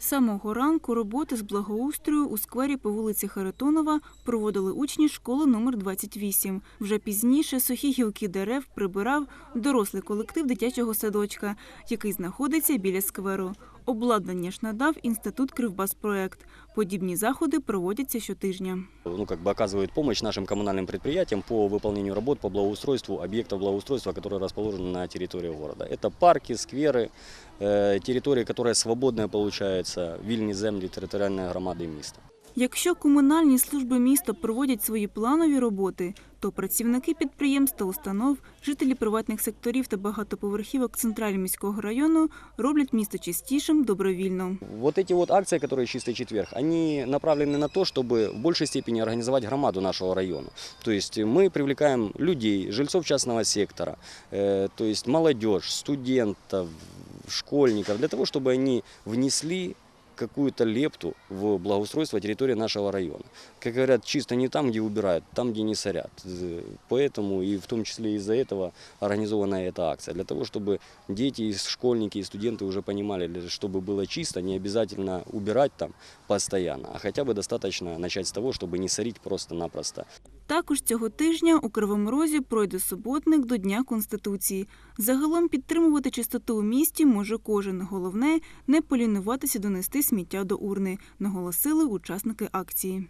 Самого ранку роботи з благоустрою у сквері по вулиці Харитонова проводили учні школи номер 28. Вже пізніше сухі гілки дерев прибирав дорослий колектив дитячого садочка, який знаходиться біля скверу. Обладнання ж надав інститут Кривбаспроект. Подібні заходи проводяться щотижня. ну, как бы оказывают помощь нашим коммунальным предприятиям по выполнению работ по благоустройству объектов благоустройства, которые расположены на территории города. Это парки, скверы, э, территории, которые свободные, получается, вільні землі територіальної громади міста. Якщо комунальні служби міста проводять свої планові роботи, то працівники підприємств та установ, жителі приватних секторів та багатоповерхівок центрального міського району роблять місто чистішим добровільно. Вот эти вот акции, которые «Чистый четверг», они направлены на то, чтобы в большей степени организовать громаду нашего района. То есть мы привлекаем людей, жильцов частного сектора, э, то есть молодежь, студентов, школьников, для того, чтобы они внесли какую-то лепту в благоустройство территории нашего района. Как говорят, чисто не там, где убирают, там, где не сорят. Э, Поэтому и в том числе из-за этого организована эта акция. Для того, чтобы дети, и школьники и студенты уже понимали, для- чтобы было чисто, не обязательно убирать там постоянно, а хотя бы достаточно начать с того, чтобы не сорить просто-напросто. Також цього тижня у Кривому Розі пройде суботник до Дня Конституції. Загалом підтримувати чистоту у місті може кожен. Головне – не полінуватися донести сміття до урни, наголосили учасники акції.